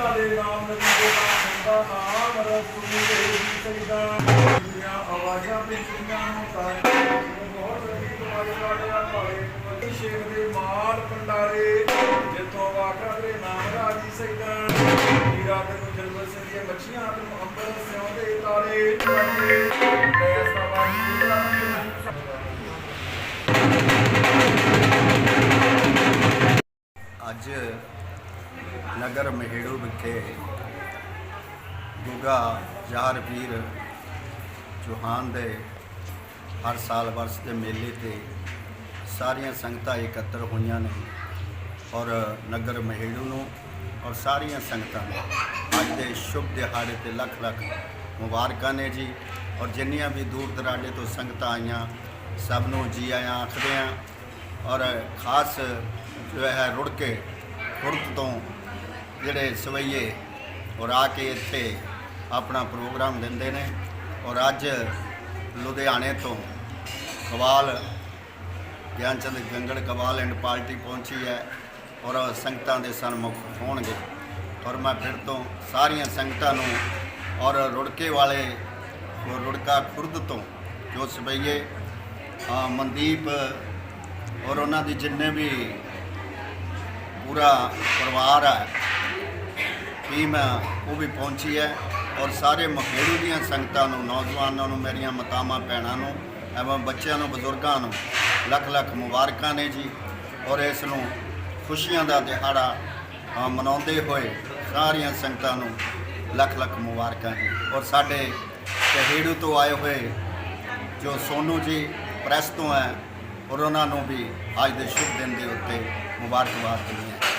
ਦਾ ਨਾਮ ਰਸੂਲੇ ਸਜਦਾ ਦੁਨੀਆਂ ਆਵਾਜ਼ਾਂ ਪਿੰਡੀਆਂ ਨੂੰ ਤਾਂ ਬਹੁਤ ਵੱਡੀ ਤੁਹਾਡੇ ਵਾਲਿਆ ਭਾਵੇ ਸ਼ੇਖ ਦੇ ਮਾਲ ਪੰਡਾਰੇ ਜਿੱਥੋਂ ਵਾਕਾ ਤੇਰੇ ਨਾਮ ਰਾਜੀ ਸਜਦਾ ਹੀਰਾ ਤੇ ਜਲਵ ਸਿੰਘ ਦੀਆਂ ਮੱਛੀਆਂ ਤੇ ਅੰਬਰ ਸਿਉਂ ਦੇ ਤਾਰੇ। ਐਸਾ ਵਾਹਿਗੁਰੂ ਅੱਜ ਨਗਰ ਮਹੇੜੂ ਵਿਖੇ ਗੁਗਾ ਜਹਰ ਪੀਰ ਚੌਹਾਨ ਦੇ ਹਰ ਸਾਲ ਵਰਸ ਦੇ ਮੇਲੇ ਤੇ ਸਾਰੀਆਂ ਸੰਗਤਾਂ ਇਕੱਤਰ ਹੋਈਆਂ ਨੇ ਔਰ ਨਗਰ ਮਹੇੜੂ ਨੂੰ ਔਰ ਸਾਰੀਆਂ ਸੰਗਤਾਂ ਨੂੰ। ਅੱਜ ਦੇ ਸ਼ੁਭ ਦਿਹਾੜੇ ਤੇ ਲੱਖ ਲੱਖ ਮੁਬਾਰਕਾਂ ਨੇ ਜੀ। ਔਰ ਜਿੰਨੀਆਂ ਵੀ ਦੂਰ ਦਰਾਡੇ ਤੋਂ ਸੰਗਤਾਂ ਆਈਆਂ, ਸਭ ਨੂੰ ਜੀ ਆਇਆਂ, ਆਖਦੇ ਹਾਂ ਔਰ ਖਾਸ ਜੋ ਹੈ ਰੁੜ ਕੇ ਖੁਰਦ ਤੋਂ ਜਿਹੜੇ ਸਵਈਏ ਔਰ ਆ ਕੇ ਇੱਥੇ ਆਪਣਾ ਪ੍ਰੋਗਰਾਮ ਦਿੰਦੇ ਨੇ। ਔਰ ਅੱਜ ਲੁਧਿਆਣੇ ਤੋਂ ਕਵਾਲ, ਗਿਆਨਚੰਦ ਗੰਗੜ ਕਵਾਲ ਐਂਡ ਪਾਰਟੀ ਪਹੁੰਚੀ ਹੈ ਔਰ ਸੰਗਤਾਂ ਦੇ ਸਨਮੁਖ ਹੋਣਗੇ। ਔਰ ਮੈਂ ਫਿਰ ਤੋਂ ਸਾਰੀਆਂ ਸੰਗਤਾਂ ਨੂੰ ਔਰ ਰੁੜਕੇ ਵਾਲੇ ਔਰ ਰੁੜਕਾ ਖੁਰਦ ਤੋਂ ਜੋ ਸਵਈਏ ਮਨਦੀਪ ਔਰ ਉਹਨਾਂ ਦੀ ਜਿੰਨੇ ਵੀ ਪੂਰਾ ਪਰਿਵਾਰ ਹੈ ਟੀਮ ਹੈ ਉਹ ਵੀ ਪਹੁੰਚੀ ਹੈ ਔਰ ਸਾਰੇ ਮਖੇੜੂ ਦੀਆਂ ਸੰਗਤਾਂ ਨੂੰ, ਨੌਜਵਾਨਾਂ ਨੂੰ, ਮੇਰੀਆਂ ਮਾਤਾਵਾਂ ਭੈਣਾਂ ਨੂੰ ਐਵੰ ਬੱਚਿਆਂ ਨੂੰ, ਬਜ਼ੁਰਗਾਂ ਨੂੰ ਲੱਖ ਲੱਖ ਮੁਬਾਰਕਾਂ ਨੇ ਜੀ ਔਰ ਇਸ ਨੂੰ ਖੁਸ਼ੀਆਂ ਦਾ ਦਿਹਾੜਾ ਮਨਾਉਂਦੇ ਹੋਏ ਸਾਰੀਆਂ ਸੰਗਤਾਂ ਨੂੰ ਲੱਖ ਲੱਖ ਮੁਬਾਰਕਾਂ ਜੀ। ਔਰ ਸਾਡੇ ਸ਼ਹੀੜੂ ਤੋਂ ਆਏ ਹੋਏ ਜੋ ਸੋਨੂ ਜੀ ਪ੍ਰੈਸ ਤੋਂ ਹੈ ਔਰ ਉਹਨਾਂ ਨੂੰ ਵੀ ਅੱਜ ਦੇ ਸ਼ੁਭ ਦਿਨ ਦੇ ਉੱਤੇ ਮੁਬਾਰਕਬਾਦ ਦਿੰਦੇ ਹਾਂ।